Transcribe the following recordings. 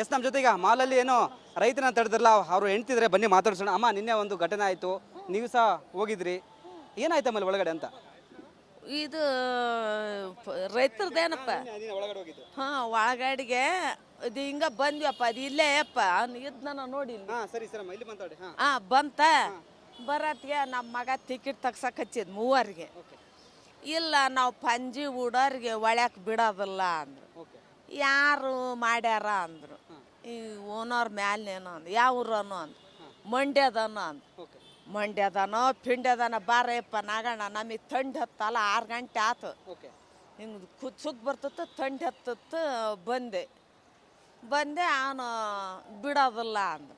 S ನಮ್ಮ ಜೊತೆಗೆ ಮಾಲಲ್ಲಿ ಏನೋ ರೈತನ ತಡೆದ್ರಲ್ಲ ಅವರು ಹೆಣ್ತಿದ್ರೆ ಬನ್ನಿ ಮಾತಾಡ್ಸೋಣ. ಅಮ್ಮ ನಿನ್ನೆ ಒಂದು ಘಟನೆ ಆಯಿತು. ನೀವು ಸಹ ಹೋಗಿದ್ರಿ. ಏನಾಯ್ತು ಆಮೇಲೆ ಒಳಗಡೆ ಅಂತ? ಇದು ರೈತರದೇನಪ್ಪ ಹಾಂ ಒಳಗಡೆಗೆ ಇದು ಹಿಂಗ ಬಂದ್ವಪ್ಪ ಅದು ಇಲ್ಲೇ ಅಪ್ಪ ಇದ್ನ ನೋಡಿ ಹಾ ಬಂತ. ಬರತ್ಗೆ ನಮ್ಮ ಮಗ ಟಿಕೆಟ್ ತಗ್ಸಕ್ ಹಚ್ಚಿದ್ ಮೂವರಿಗೆ. ಇಲ್ಲ ನಾವು ಪಂಜಿ ಉಡೋರಿಗೆ ಒಳ್ಯಾಕ್ ಬಿಡೋದಿಲ್ಲ ಅಂದ್ರು. ಯಾರು ಮಾಡ್ಯಾರ ಅಂದ್ರು. ಈ ಓನರ್ ಮ್ಯಾಲೇನೋ ಅಂದ ಯಾವ ಊರು ಅಂದ್. ಮಂಡ್ಯದನು ಅಂದ್. ಮಂಡ್ಯದನೋ ಪಿಂಡ್ಯದನ ಬಾರಪ್ಪ ನಾಗಣ್ಣ ನಮಗೆ ಥಂಡಿ ಹತ್ತಲ್ಲ ಆರು ಗಂಟೆ ಆತು. ಹಿಂಗೆ ಕುಚ್ಚುಕ್ ಬರ್ತಿತ್ತು ತಂಡ್ ಹತ್ತಿತ್ತು ಬಂದೆ. ಬಂದೆ ಅವನು ಬಿಡೋದಿಲ್ಲ ಅಂದ.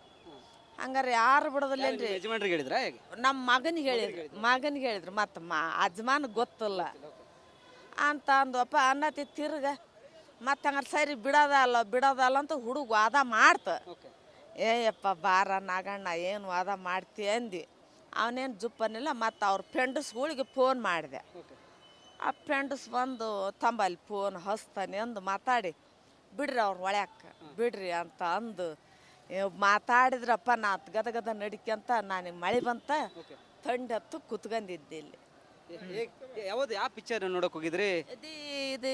ಹಂಗಾರೆ ಯಾರು ಬಿಡೋದಿಲ್ಲೇನ್ರಿ ಯಜಮಾನ್ರಿಗೆ ಹೇಳಿದ್ರಾ ನಮ್ಮ ಮಗನಿಗೆ ಹೇಳಿದ್ರು. ಮಗನಿಗೆ ಹೇಳಿದ್ರು? ಮತ್ತು ಮಾ ಅಜ್ಮಾನ್ ಗೊತ್ತಿಲ್ಲ. ಅಂತ ಅಂದಪ್ಪ ಅನ್ನತಿ ತಿರ್ಗ. ಮತ್ತೆ ಹಂಗಾರೆ ಸರಿ ಬಿಡೋದಲ್ಲ ಬಿಡೋದಲ್ಲ ಅಂತ ಹುಡುಗ ವಾದ ಮಾಡ್ತ. ಏಯಪ್ಪ ಬಾರ ನಾಗಣ್ಣ ಏನು ವಾದ ಮಾಡ್ತಿ ಅಂದಿ. ಅವನೇನು ಜುಪ್ಪನಿಲ್ಲ ಮತ್ತು ಅವ್ರ ಫ್ರೆಂಡ್ಸ್ಗಳಿಗೆ ಫೋನ್ ಮಾಡಿದೆ. ಆ ಫ್ರೆಂಡ್ಸ್ ಬಂದು ತಂಬಲ್ಲಿ ಫೋನ್ ಹಸ್ತಾನೆ ಅಂದು ಮಾತಾಡಿ. ಬಿಡ್ರಿ ಅವ್ರ ಒಳ್ಯಾಕ ಬಿಡ್ರಿ ಅಂತ ಅಂದು. ಮಾತಾಡಿದ್ರಪ್ಪ ನಾ ಅತ್ ಗದ ಗದ ನಡಿಕ್ಯಂತ ನನಗೆ ಮಳೆ ಬಂತ. ತಂಡ ಥಂಡಿ ಹತ್ತು ಕುತ್ಕೊಂಡಿದ್ದೆ ಇಲ್ಲಿ. ಯಾವ್ದು ಯಾವ ಪಿಕ್ಚರ್ ನೋಡಕ್ ಹೋಗಿದ್ರಿ? ಇದು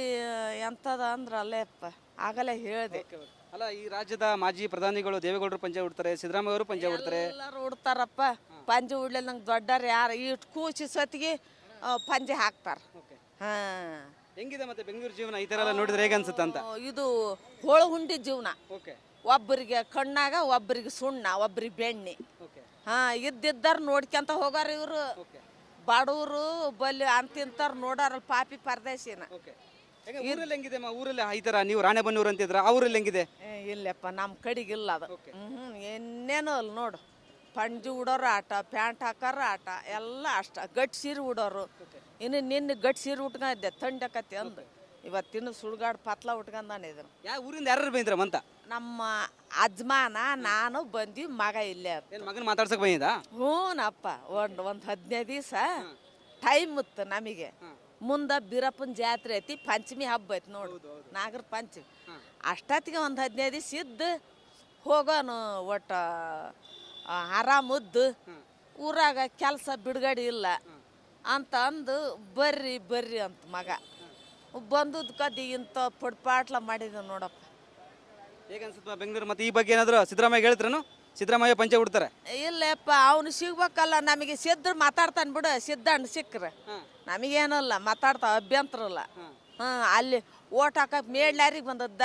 ಎಂಥದ ಅಂದ್ರೆ ಅಲ್ಲೇಪ್ಪ ಆಗಲೇ ಹೇಳಿದೆ. ಅಲ್ಲ ಈ ರಾಜ್ಯದ ಮಾಜಿ ಪ್ರಧಾನಿಗಳು ದೇವೇಗೌಡರು ಪಂಚೆ ಉಡ್ತಾರೆ ಸಿದ್ದರಾಮಯ್ಯ ಅವರು ಪಂಚೆ ಉಡ್ತಾರೆ. ಎಲ್ಲರೂ ಉಡ್ತಾರಪ್ಪ. ಪಂಜೆ ಉಡ್ಲಿಲ್ಲ ನಂಗೆ ದೊಡ್ಡವ್ರು ಯಾರು ಇಷ್ಟು ಕೂಸಿ ಸತಿಗೆ ಆ, ಪಂಜೆ ಹಾಕ್ತಾರೆ. ಹಾಂ. ಹೆಂಗಿದೆ ಮತ್ತೆ ಬೆಂಗಳೂರು ಜೀವನ? ಈ ತರ ಎಲ್ಲ ನೋಡಿದ್ರೆ ಹೇಗೆ ಅನ್ಸುತ್ತೆ ಅಂತ? ಇದು ಹೋಳು ಹುಂಡಿ ಜೀವನ. ಓಕೆ. ಒಬ್ಬರಿಗೆ ಕಣ್ಣಾಗ ಒಬ್ಬರಿಗೆ ಸುಣ್ಣ ಒಬ್ಬರಿಗೆ ಬೆಣ್ಣೆ. ಹಾಂ ಇದ್ದಿದ್ದಾರ ನೋಡ್ಕೊಂತ ಹೋಗಾರ ಇವರು. ಬಡವರು ಬಲ್ಲಿ ಅಂತಿಂತವ್ರು ನೋಡಾರಲ್ಲ ಪಾಪಿ ಪರದೇಶಿನ. ಓಕೆ ಊರಲ್ಲಿ ಹೆಂಗಿದೆ ಅಮ್ಮ? ಊರಲ್ಲಿ ಈ ತರ ನೀವು ರಾಣೆಬೆನ್ನೂರು ಅಂತಿದ್ರ ಊರಲ್ಲಿ ಹೆಂಗಿದೆ? ಏ, ಇಲ್ಲಪ್ಪ ನಮ್ಮ ಕಡೆಗಿಲ್ಲ ಅದು. ಹ್ಮ್ ಹ್ಞೂ ಇನ್ನೇನು ಅಲ್ಲ ನೋಡು. ಪಂಜಿ ಉಡೋರು ಆಟ ಪ್ಯಾಂಟ್ ಹಾಕೋರು ಆಟ ಎಲ್ಲ ಅಷ್ಟ. ಗಟ್ ಸೀರೆ ಉಡೋರು. ಇನ್ನು ನಿನ್ನ ಗಟ್ಟಿ ಸೀರೆ ಉಟ್ಕೊಂಡಿದ್ದೆ ತಂಡಕತ್ತಿ ಅಂದು. ಇವತ್ತಿನ ಸುಳ್ಗಾಡ್ ಪತ್ಲ ಉಟ್ಕೊಂಡಾನೆ ಇದನ್ನು. ಯಾವ ಊರಿಂದ ಯಾರು ಬಂದ್ರ ಅಂತ? ನಮ್ಮ ಅಜ್ಮಾನ ನಾನು ಬಂದಿ ಮಗ ಇಲ್ಲೇ ಅದು ಏನ್ ಮಗನ ಮಾತಾಡ್ಸಕ್ ಬಂದಿದ್ದಾ? ಹ್ಞೂನಪ್ಪ ಒಂದು ಒಂದು ಹದಿನೈದು ದಿವಸ ಟೈಮ್ ಇತ್ತು ನಮಗೆ. ಮುಂದೆ ಬೀರಪ್ಪನ ಜಾತ್ರೆ ಐತಿ ಪಂಚಮಿ ಹಬ್ಬ ಐತಿ ನೋಡು. ನಾಗರ ಪಂಚಮಿ. ಅಷ್ಟೊತ್ತಿಗೆ ಒಂದು ಹದಿನೈದು ದಿವಸ ಇದ್ದು ಹೋಗೋನು ಒಟ್ಟು ಆರಾಮದ್ದು. ಊರಾಗ ಕೆಲಸ ಬಿಡುಗಡೆ ಇಲ್ಲ. ಅಂತ ಅಂದು ಬರ್ರಿ ಬರ್ರಿ ಅಂತ ಮಗ. ಬಂದದ್ಕದ್ದು ಕದಿ ಇಂಥ ಪುಡ್ಪಾಟ್ಲ ಮಾಡಿದ ನೋಡಪ್ಪ. ಹೇಗೆ ಅನ್ಸುತ್ತ ಬೆಂಗಳೂರು? ಮತ್ತೆ ಈ ಬಗ್ಗೆ ಏನಾದರೂ ಸಿದ್ದರಾಮಯ್ಯ ಹೇಳ್ತಾರೇನು ಸಿದ್ದರಾಮಯ್ಯ ಪಂಚೆ ಬಿಡ್ತಾರೆ ಇಲ್ಲಪ್ಪ ಅವನು ಸಿಗ್ಬೇಕಲ್ಲ ನಮಗೆ ಸಿದ್ದರು ಮಾತಾಡ್ತಾನೆ ಬಿಡು ಸಿದ್ದಣ್ಣ ಸಿಕ್ಕ್ರೆ. ನಮಗೇನಲ್ಲ ಮಾತಾಡ್ತಾವ ಅಭ್ಯಂತರ ಇಲ್ಲ. ಹಾಂ. ಅಲ್ಲಿ ಓಟ್ ಹಾಕಕ್ಕೆ ಮೇಳ್ಯಾರಿಗೆ ಬಂದದ್ದ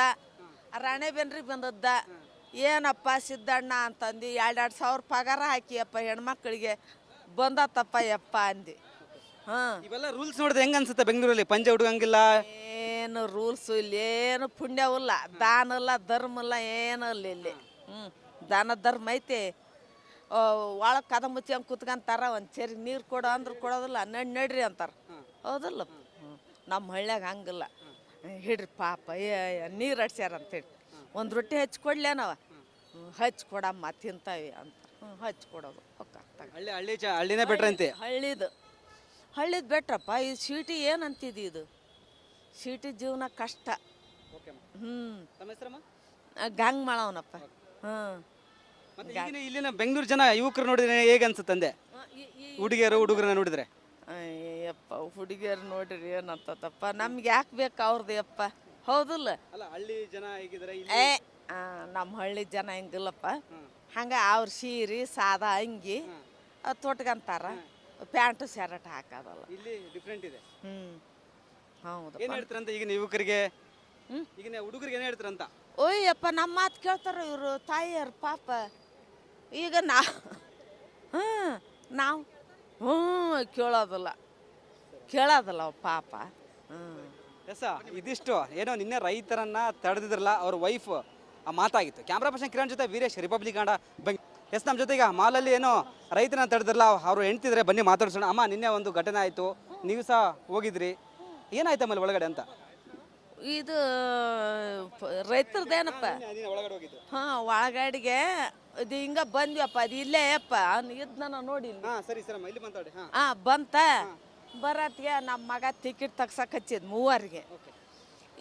ರಾಣೆಬೆನ್ರಿಗೆ ಬಂದದ್ದ. ಏನಪ್ಪ ಸಿದ್ದಣ್ಣ ಅಂತಂದು ಎರಡೆರಡು ಸಾವಿರ ಪಗಾರ ಹಾಕಿಯಪ್ಪ ಹೆಣ್ಮಕ್ಳಿಗೆ. ಬಂದತ್ತಪ್ಪ ಯಪ್ಪ ಅಂದಿ. ಹಾಂ. ಇವೆಲ್ಲ ರೂಲ್ಸ್ ನೋಡಿದ್ರೆ ಹೆಂಗ್ ಅನ್ಸುತ್ತೆ ಬೆಂಗಳೂರಲ್ಲಿ? ಪಂಚೆ ಉಡ್ಗಂಗಿಲ್ಲ ಏನು ರೂಲ್ಸು ಇಲ್ಲೇನು ಪುಣ್ಯವಿಲ್ಲ ದಾನ ಅಲ್ಲ ಧರ್ಮ ಇಲ್ಲ ಏನೂ ಇಲ್ಲ ಇಲ್ಲಿ. ಹ್ಞೂ ದಾನ ಧರ್ಮ ಐತಿ. ಒಳಗೆ ಕದ ಮುಚ್ಕೊಂಡ್ ಕುತ್ಕೊಂತಾರ ಒಂದು ಚೆರಿ ನೀರು ಕೊಡು ಅಂದ್ರೆ ಕೊಡೋದಿಲ್ಲ ನಡ್ ನಡ್ರಿ ಅಂತಾರೆ. ಹೌದಲ್ಲ. ನಮ್ಮ ಹಳ್ಳ್ಯಾಗ ಹಂಗಿಲ್ಲ. ಹಿಡ್ರಿ ಪಾಪ ಏ ನೀರು ಅಡ್ಸ್ಯಾರ ಅಂತೇಳಿ. ಒಂದು ರೊಟ್ಟಿ ಹಚ್ಚಿ ಕೊಡ್ಲೇನವ? ಹಚ್ಚಿ ಕೊಡಮ್ಮ ತಿಂತಾವೆ ಅಂತ. ಹಚ್ಚಿ ಕೊಡೋದು ಹಳ್ಳಿ ಹಳ್ಳಿನೇ ಅಂತೆ. ಹಳ್ಳಿದು. ಹಳ್ಳಿದು ಬೆಟ್ರಪ್ಪ ಈ ಸೀಟಿ ಏನಂತಿದ್ದು ಇದು? ಸಿಟಿ ಜೀವನ ಕಷ್ಟ. ಹ್ಞೂ ತಮ್ಮ ಹೆಸರಮ್ಮ? ಗಂಗ್ ಮಾಡವನಪ್ಪ ಹ್ಞೂ ಮತ್ತೆ ಈಗಿನ ಇಲ್ಲಿನ ಬೆಂಗಳೂರು ಜನ ಯುವಕರು ನೋಡಿದ್ರೆ ಹೇಗೆ ಅನ್ಸುತ್ತೆ ಅಂದೆ? ಹುಡುಗಿಯರು ಹುಡುಗರನ್ನ ನೋಡಿದ್ರೆ? ಅಯ್ಯಪ್ಪ ಹುಡುಗಿಯರು ನೋಡ್ರಿ ಏನಂತಪ್ಪ ನಮ್ಗೆ ಯಾಕೆ ಬೇಕು ಅವ್ರದ್ದು ಯಪ್ಪ ಹೌದಲ್ಲ? ಅಲ್ಲ ಹಳ್ಳಿ ಜನ ಏ ನಮ್ಮ ಹಳ್ಳಿ ಜನ ಹಿಂಗಿಲ್ಲಪ್ಪ. ಹಂಗೆ ಅವ್ರ ಸೀರೆ ಸಾದಾ ಅಂಗಿ ತೊಟ್ಕಂತಾರ ಪ್ಯಾಂಟು ಶರ್ಟ್ ಹಾಕೋದಲ್ಲ. ಇಲ್ಲಿ ಡಿಫ್ರೆಂಟ್ ಇದೆ. ಹ್ಞೂ ಹೌದು ಏನ್ ಹೇಳ್ತಾರಂತ ಈಗಿನ ಯುವಕರಿಗೆ? ಈಗಿನ ಹುಡುಗರಿಗೆ ಏನ್ ಹೇಳ್ತಾರಂತ? ಓಯ್ಯಪ್ಪ ನಮ್ಮ ಮಾತು ಕೇಳ್ತಾರ ಇವರು? ತಾಯಿಯರು ಪಾಪ. ಈಗ ನಾ ಹ್ಞೂ ನಾವು ಹ್ಞೂ ಕೇಳೋದಲ್ಲ. ಕೇಳೋದಲ್ಲ ಪಾಪ. ಹ್ಞೂ ಎಸ ಇದಿಷ್ಟು. ಏನೋ ನಿನ್ನೆ ರೈತರನ್ನ ತಡೆದಿದ್ರಲ್ಲ ಅವ್ರ ವೈಫ್ ಆ ಮಾತಾಗಿತ್ತು. ಕ್ಯಾಮ್ರಾ ಪರ್ಸನ್ ಕಿರಣ್ ಜೊತೆ ವೀರೇಶ್ ರಿಪಬ್ಲಿಕ್ ಅಂಡ ಬೆಂಗ್ ಎಸ್ ನಮ್ಮ ಜೊತೆಗೆ ಮಾಲಲ್ಲಿ ಏನೋ ರೈತರನ್ನ ತಡೆದಿರಲ್ಲ ಅವ್ರು ಹೆಣ್ತಿದ್ರೆ ಬನ್ನಿ ಮಾತಾಡ್ಸೋಣ. ಅಮ್ಮ ನಿನ್ನೆ ಒಂದು ಘಟನೆ ಆಯಿತು. ನೀವು ಸಹ ಹೋಗಿದ್ರಿ. ಏನಾಯ್ತು ಆಮೇಲೆ ಒಳಗಡೆ ಅಂತ? ಇದು ರೈತರದೇನಪ್ಪ? ಹಾ ಒಳಗಡೆಗೆ ಇದು ಹಿಂಗ ಬಂದ್ವಪ್ಪ ಅದು ಇಲ್ಲೇ ಅಪ್ಪ ಅವ್ನು ನಾನು ನೋಡಿ ಹಾ ಸರಿ ಇಲ್ಲಿ ಹಾ. ಬಂತ. ಬರತ್ಗೆ ನಮ್ಮ ಮಗ ಟಿಕೆಟ್ ತಗ್ಸಕ್ ಹಚ್ಚಿದ್ ಮೂವರಿಗೆ.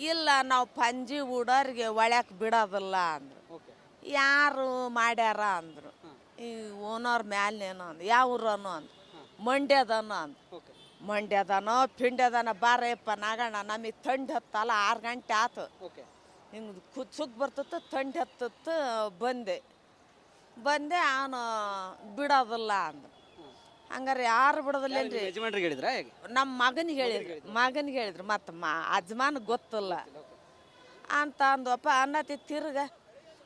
ಇಲ್ಲ ನಾವು ಪಂಜಿ ಉಡೋರಿಗೆ ಒಳ್ಯಾಕ್ ಬಿಡೋದಿಲ್ಲ ಅಂದ್ರು. ಯಾರು ಮಾಡ್ಯಾರ ಅಂದ್ರು. ಈ ಓನರ್ ಮ್ಯಾಲೇನೋ ಅಂದ್ರು ಯಾವ ಊರನು ಅಂದ್ರು ಮಂಡ್ಯದನು ಮಂಡ್ಯದನೋ ಪಿಂಡ್ಯದನ ಬಾರಯ್ಯಪ್ಪ ನಾಗಣ್ಣ ನಮಗೆ ಥಂಡಿ ಹತ್ತಲ್ಲ ಆರು ಗಂಟೆ ಆತು. ಹಿಂಗೆ ಕುಚ್ಚುಗ್ ಬರ್ತಿತ್ತು ತಂಡ್ ಹತ್ತಿತ್ತು ಬಂದೆ. ಬಂದೆ ಅವನು ಬಿಡೋದಿಲ್ಲ ಅಂದ. ಹಂಗಾರೆ ಯಾರು ಬಿಡೋದಿಲ್ಲೇನ್ರಿ ನಮ್ಮ ಮಗನಿಗೆ ಹೇಳಿದ್ರು. ಮಗನಿಗೆ ಹೇಳಿದ್ರು. ಮತ್ತು ಮಾ ಅಜ್ಮಾನ್ ಗೊತ್ತಿಲ್ಲ. ಅಂತ ಅಂದಪ್ಪ ಅನ್ನತಿ ತಿರ್ಗ.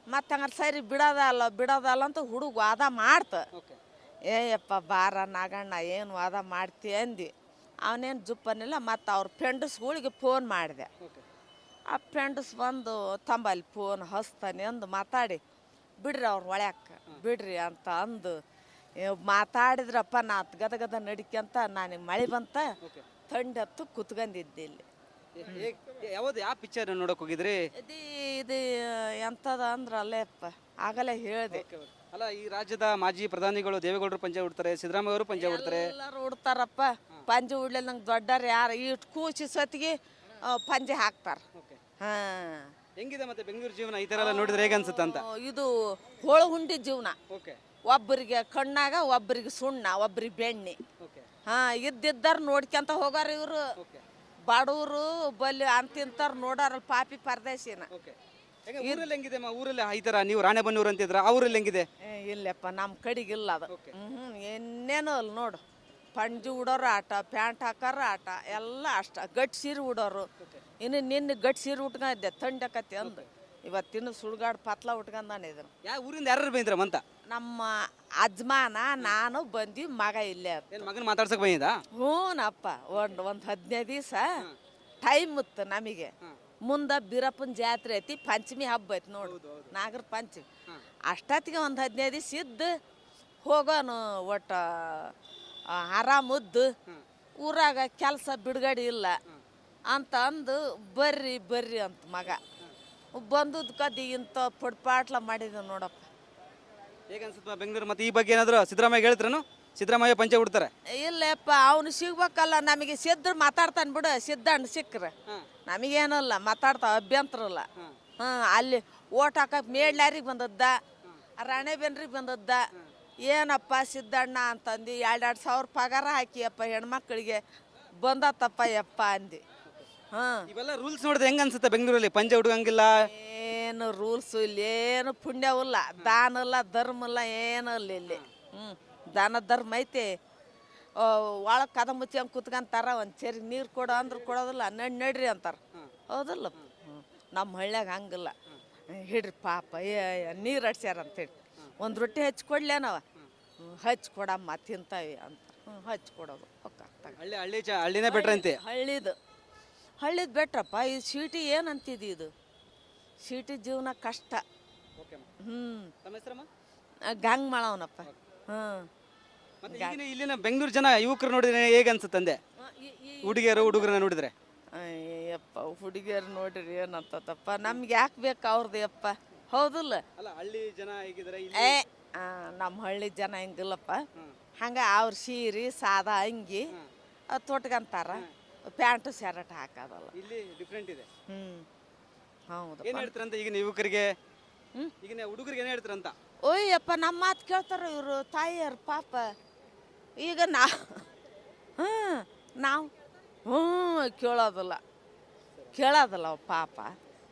ಮತ್ತು ಹಂಗಾರೆ ಸರಿ ಬಿಡೋದಲ್ಲ ಬಿಡೋದಲ್ಲ ಅಂತ ಹುಡುಗ ವಾದ ಮಾಡ್ತ. ಏಯಪ್ಪ ಬಾರ ನಾಗಣ್ಣ ಏನು ವಾದ ಮಾಡ್ತಿ ಅಂದು. ಅವನೇನು ಜುಪ್ಪನಿಲ್ಲ ಮತ್ತು ಅವ್ರ ಫ್ರೆಂಡ್ಸ್ಗಳಿಗೆ ಫೋನ್ ಮಾಡಿದೆ. ಆ ಫ್ರೆಂಡ್ಸ್ ಬಂದು ತಂಬಲ್ಲಿ ಫೋನ್ ಹಸ್ತಾನೆ ಅಂದು ಮಾತಾಡಿ ಬಿಡ್ರಿ ಅವ್ರ ಒಳ್ಯಾಕ ಬಿಡ್ರಿ ಅಂತ ಅಂದು ಮಾತಾಡಿದ್ರಪ್ಪ ನಾ ಗದಗದ ಗದ ಗದ ನಡಿಕ್ಯಂತ ನನಗೆ ಮಳೆ ಬಂತ? ತಂಡತ್ತು ಥಂಡಿ ಕುತ್ಕೊಂಡಿದ್ದೆ ಇಲ್ಲಿ. ಯಾವ್ದು ಯಾವ ಪಿಕ್ಚರ್ ನೋಡಕ್ ಹೋಗಿದ್ರಿ? ಇದು ಇದು ಎಂಥದ ಅಂದ್ರೆ ಅಲ್ಲೇಪ್ಪ ಆಗಲೇ ಹೇಳಿದೆ. ಅಲ್ಲ ಈ ರಾಜ್ಯದ ಮಾಜಿ ಪ್ರಧಾನಿಗಳು ದೇವೇಗೌಡರು ಪಂಜೆ ಉಡ್ತಾರೆ ಸಿದ್ದರಾಮಯ್ಯ ಅವರು ಪಂಚೆ ಉಡ್ತಾರೆ. ಎಲ್ಲರೂ ಉಡ್ತಾರಪ್ಪ. ಪಂಜೆ ಉಡ್ಲಿಲ್ಲ ನಂಗೆ ದೊಡ್ಡರು ಯಾರು. ಇಷ್ಟು ಕೂಸಿ ಸತಿಗೆ ಪಂಜೆ ಹಾಕ್ತಾರೆ. ಹಾಂ. ಹೆಂಗಿದೆ ಮತ್ತೆ ಬೆಂಗಳೂರು ಜೀವನ? ಈ ಥರ ಎಲ್ಲ ನೋಡಿದ್ರೆ ಹೇಗೆ ಅನ್ಸುತ್ತೆ ಅಂತ? ಇದು ಹೋಳು ಹುಂಡಿ ಜೀವನ. ಓಕೆ. ಒಬ್ಬರಿಗೆ ಕಣ್ಣಾಗ ಒಬ್ಬರಿಗೆ ಸುಣ್ಣ ಒಬ್ಬರಿಗೆ ಬೆಣ್ಣೆ. ಹಾಂ ಇದ್ದಿದ್ದಾರ ನೋಡ್ಕೊಂತ ಹೋಗಾರ ಇವರು. ಬಡವರು ಬಲ್ಲಿ ಅಂತಿಂತವ್ರು ನೋಡಾರಲ್ಲ ಪಾಪಿ ಪರದೇಶಿನ. ಊರಲ್ಲಿ ಹೆಂಗಿದೆ ಅಮ್ಮ? ಊರಲ್ಲಿ ಈ ತರ ನೀವು ರಾಣೆಬೆನ್ನೂರು ಅಂತಿದ್ರ ಆ ಊರಲ್ಲಿ ಹೆಂಗಿದೆ? ಏ, ಇಲ್ಲಪ್ಪ ನಮ್ಮ ಕಡಿಗಿಲ್ಲ ಅದು. ಹ್ಮ್ ಹ್ಞೂ ಇನ್ನೇನು ಅಲ್ಲ ನೋಡು. ಪಂಜಿ ಉಡೋರು ಆಟ ಪ್ಯಾಂಟ್ ಹಾಕೋರು ಆಟ ಎಲ್ಲ ಅಷ್ಟ. ಗಟ್ಟಿ ಸೀರೆ ಉಡೋರು. ಇನ್ನು ನಿನ್ನ ಗಟ್ಟಿ ಸೀರೆ ಉಟ್ಕೊಂಡಿದ್ದೆ ಆಕತಿ ಅಂದು. ಇವತ್ತಿನ ಸುಳ್ಗಾಡ್ ಪತ್ಲ ಉಟ್ಕೊಂಡಾನೆ ಇದನ್ನು. ಯಾವ ಊರಿಂದ ಯಾರು ಬಂದ್ರ ಮಂತ? ನಮ್ಮ ಅಜ್ಮಾನ ನಾನು ಬಂದಿ ಮಗ ಇಲ್ಲೇ ಏನ್ ಮಗನ ಮಾತಾಡ್ಸಕ್ ಬಂದಿದ ಹ್ಞೂನಪ್ಪ ಒಂದು ಒಂದು ಹದಿನೈದು ದಿವಸ ಟೈಮ್ ಇತ್ತು ನಮಗೆ. ಮುಂದೆ ಬೀರಪ್ಪನ ಜಾತ್ರೆ ಐತಿ ಪಂಚಮಿ ಹಬ್ಬ ಐತಿ ನೋಡು. ನಾಗರ ಪಂಚಮಿ. ಅಷ್ಟೊತ್ತಿಗೆ ಒಂದು ಹದಿನೈದು ದಿವಸ ಇದ್ದು ಹೋಗೋನು ಒಟ್ಟು ಆರಾಮದ್ದು. ಊರಾಗ ಕೆಲಸ ಬಿಡುಗಡೆ ಇಲ್ಲ. ಅಂತ ಅಂದು ಬರ್ರಿ ಬರ್ರಿ ಅಂತ ಮಗ. ಬಂದದ್ ಕದಿ ಇಂಥ ಪುಡ್ಪಾಟ್ಲ ಮಾಡಿದ ನೋಡಪ್ಪ. ಹೇಗೆ ಅನ್ಸುತ್ತೆ ಬೆಂಗಳೂರು ಮತ್ತೆ ಈ ಬಗ್ಗೆ ಏನಾದ್ರು ಸಿದ್ದರಾಮಯ್ಯ ಹೇಳ್ತಾರೇನು ಸಿದ್ದರಾಮಯ್ಯ ಪಂಚೆ ಬಿಡ್ತಾರೆ. ಇಲ್ಲಪ್ಪ ಅವನು ಸಿಗ್ಬೇಕಲ್ಲ ನಮಗೆ ಸಿದ್ಧ ಮಾತಾಡ್ತಾನೆ ಬಿಡು ಸಿದ್ದಣ್ಣ ಸಿಕ್ಕ್ರೆ. ನಮಗೇನಲ್ಲ ಮಾತಾಡ್ತಾವ ಅಭ್ಯಂತರ ಇಲ್ಲ ಹಾಂ ಅಲ್ಲಿ ಓಟ್ ಹಾಕಕ್ಕೆ ಮೇಳ್ಯಾರಿಗೆ ಬಂದದ್ದ ರಾಣೆಬೆನ್ರಿಗೆ ಬಂದದ್ದ. ಏನಪ್ಪ ಸಿದ್ದಣ್ಣ ಅಂತಂದು ಎರಡೆರಡು ಸಾವಿರ ಪಗಾರ ಹಾಕಿಯಪ್ಪ ಹೆಣ್ಮಕ್ಳಿಗೆ ಬಂದತ್ತಪ್ಪ ಯಪ್ಪ ಅಂದು. ಹಾಂ. ಇವೆಲ್ಲ ರೂಲ್ಸ್ ನೋಡಿದ್ರೆ ಹೆಂಗ ಅನ್ಸುತ್ತೆ ಬೆಂಗಳೂರಲ್ಲಿ? ಪಂಜೆ ಹುಡುಗಂಗಿಲ್ಲ? ಏನು ರೂಲ್ಸು ಇಲ್ಲಿ ಏನು ಪುಣ್ಯವಿಲ್ಲ ದಾನ ಇಲ್ಲ ಧರ್ಮ ಇಲ್ಲ ಏನು ಇಲ್ಲ ಇಲ್ಲಿ. ಹ್ಞೂ ದಾನ ಧರ್ಮ ಐತಿ. ಒಳಗೆ ಕದ ಮುಚ್ಚಿ ಹಂಗೆ ಕುತ್ಕೊಂತಾರ ಒಂದು ಚೇರಿ ನೀರು ಕೊಡು ಅಂದ್ರೆ ಕೊಡೋದಿಲ್ಲ ನಡ್ ನಡ್ರಿ ಅಂತಾರೆ. ಹೌದಲ್ಲ? ನಮ್ಮ ಹಳ್ಳ್ಯಾಗ ಹಂಗಿಲ್ಲ. ಹಿಡ್ರಿ ಪಾಪ ಏ ನೀರು ಅಡ್ಸ್ಯಾರ ಅಂತೇಳಿ ಒಂದು ರೊಟ್ಟಿ ಹಚ್ಚಿ ಕೊಡ್ಲೇನವ ಹ್ಞೂ ಹಚ್ಚಿ ಕೊಡಮ್ಮ ತಿಂತಾವೆ ಅಂತ. ಹ್ಞೂ ಹಚ್ಚಿ ಕೊಡೋದು. ಒಕ್ಕ ಹಳ್ಳಿ ಹಳ್ಳಿ ಹಳ್ಳಿನೇ ಬೆಟ್ರ್ ಅಂತೆ. ಹಳ್ಳಿದು. ಹಳ್ಳಿದು ಬೆಟ್ರಪ್ಪ ಈ ಸೀಟಿ ಏನಂತಿದ್ದು ಇದು? ಸೀಟಿ ಜೀವನ ಕಷ್ಟ. ಹ್ಞೂ ಗಂಗ್ ಮಾಡವನಪ್ಪ ಹ್ಞೂ ಇಲ್ಲಿನ ಬೆಂಗಳೂರು ಜನ ಯುವಕರು ನೋಡಿದ್ರೆ ಹೇಗೆ ಅನ್ಸುತ್ತೆ ಅಂದೆ? ಹುಡುಗಿಯರು ಹುಡುಗರನ್ನ ನೋಡಿದ್ರೆ? ಅಯ್ಯಪ್ಪ ಹುಡುಗಿಯರು ನೋಡ್ರಿ ಏನಂತಪ್ಪ ನಮ್ಗೆ ಯಾಕೆ ಬೇಕು ಅವ್ರದ್ದು ಯಪ್ಪ ಹೌದಿಲ್ಲ? ಅಲ್ಲ ಹಳ್ಳಿ ಜನ ಹೇಗಿದ್ರೆ ಏ ನಮ್ಮ ಹಳ್ಳಿ ಜನ ಹಿಂಗಿಲ್ಲಪ್ಪ. ಹಂಗೆ ಅವ್ರ ಸೀರೆ ಸಾದಾ ಅಂಗಿ ತೊಟ್ಕಂತಾರ ಪ್ಯಾಂಟು ಶರ್ಟ್ ಹಾಕೋದಲ್ಲ. ಇಲ್ಲಿ ಡಿಫ್ರೆಂಟ್ ಇದೆ. ಹ್ಞೂ ಹೌದು. ಏನ್ ಹೇಳ್ತಾರಂತ ಈಗಿನ ಯುವಕರಿಗೆ ಈಗಿನ ಹುಡುಗರಿಗೆ ಏನ್ ಹೇಳ್ತಾರಂತ? ಓಯ್ಯಪ್ಪ ನಮ್ಮ ಮಾತು ಕೇಳ್ತಾರೆ ಇವರು? ತಾಯಿಯರು ಪಾಪ. ಈಗ ನಾ ಹ್ಞೂ ನಾವು ಹ್ಞೂ ಕೇಳೋದಿಲ್ಲ. ಕೇಳೋದಿಲ್ಲ ಪಾಪ.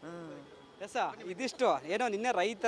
ಹ್ಞೂ ಎಸ ಇದಿಷ್ಟು. ಏನೋ ನಿನ್ನೆ ರೈತರ